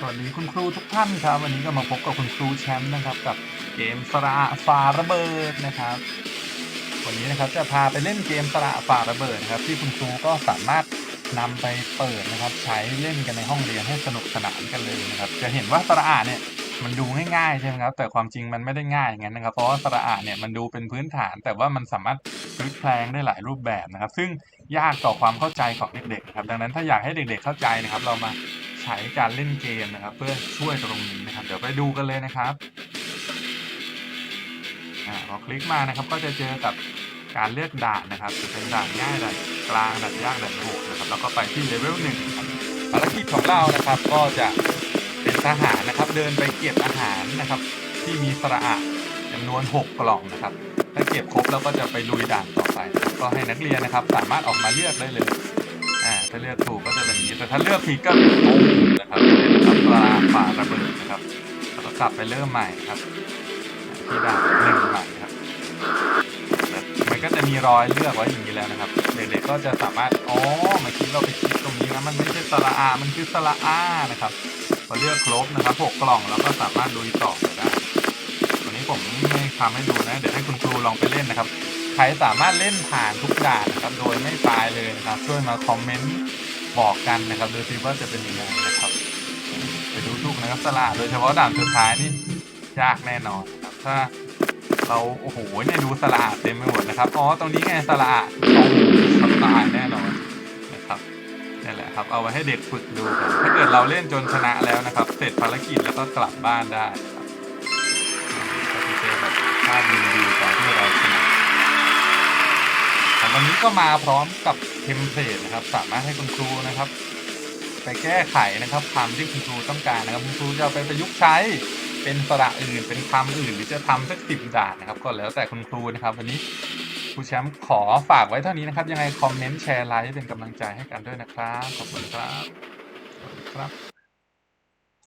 สวัสดีคุณครูทุกท่านครับ วันนี้ก็มาพบกับคุณครูแชมป์นะครับ กับเกมสระฝาระเบิดนะครับ วันนี้นะครับจะพาไปเล่นเกมสระฝาระเบิดนะครับ ที่คุณครูก็สามารถนำไปเปิดนะครับ ใช้เล่นกันในห้องเรียนให้สนุกสนานกันเลยนะครับ จะเห็นว่าสระเนี่ยมันดูง่ายๆใช่ไหมครับ แต่ความจริงมันไม่ได้ง่ายอย่างนั้นนะครับ เพราะว่าสระอาเนี่ยมันดูเป็นพื้นฐาน แต่ว่ามันสามารถพลิกแพลงได้หลายรูปแบบนะครับ ซึ่งยากต่อความเข้าใจของเด็กๆครับ ดังนั้นถ้าอยากให้เด็กๆเข้าใจนะครับ เรามา ใช้การเล่นเกมนะครับ เพื่อช่วยตรงนี้นะครับ เดี๋ยวไปดูกันเลยนะครับอ่าพอคลิกมานะครับ ก็จะเจอกับการเลือกด่านนะครับ จะเป็นด่านง่ายด่านกลางด่านยากด่านโหดนะครับ แล้วก็ไปที่เลเวลหนึ่งครับภารกิจของเรานะครับ ก็จะเป็นทหารนะครับ เดินไปเก็บอาหารนะครับ ที่มีสระอะจำนวน 6 กล่องนะครับ ถ้าเก็บครบแล้วก็จะไปลุยด่านต่อไป ก็ให้นักเรียนนะครับ สามารถออกมาเลือกได้เลย ถ้าเลือกถูกก็จะเป็นอย่างนี้ แต่ถ้าเลือกผิดก็ตูมนะครับเป็นนะครับปลาป่าระเบิดนะครับแล้วก็กลับไปเริ่มใหม่ครับที่ด่านหนึ่งใหม่ครับมันก็จะมีรอยเลือกไว้อย่างนี้แล้วนะครับ เด็กๆก็จะสามารถอ๋อเมื่อกี้เราไปคลิกตรงนี้นะมันไม่ใช่สระอา มันคือสระอานะครับพอเลือกครบนะครับหกกล่องแล้วก็สามารถลุยต่อได้วันนี้ผมไม่ทำให้ดูนะ เดี๋ยวให้คุณครูลองไปเล่นนะครับ ครสามารถเล่นผ่านทุกด่านนะครับโดยไม่ตายเลยนะครับช่วยมาคอมเมนต์บอกกันนะครับดูซิว่าจะเป็นยังไงนะครับไปดูทุกนะครับสระโดยเฉพาะด่านสุดท้ายนี่ยากแน่นอนครับถ้าเราโอ้โหเนี่ยดูสละเต็มไปหมดนะครับอ๋อตรงนี้ไงสละต้องตายแน่นอนนะครับนี่แหละครับเอาไว้ให้เด็กฝึกดูกันถ้าเกิดเราเล่นจนชนะแล้วนะครับ เสร็จภารกิจแล้วก็กลับบ้านได้ วันนี้ก็มาพร้อมกับเทมเพลตนะครับ สามารถให้คุณครูนะครับ ไปแก้ไขนะครับคำที่คุณครูต้องการนะครับคุณครูจะไปประยุกต์ใช้เป็นสระอื่น เป็นคำอื่น หรือจะทำสักสิบด่านนะครับ ก็แล้วแต่คุณครูนะครับ วันนี้ครูแชมป์ขอฝากไว้เท่านี้นะครับ ยังไงคอมเมนต์แชร์ไลค์เป็นกำลังใจให้กันด้วยนะครับขอบคุณครับสวัสดีครับ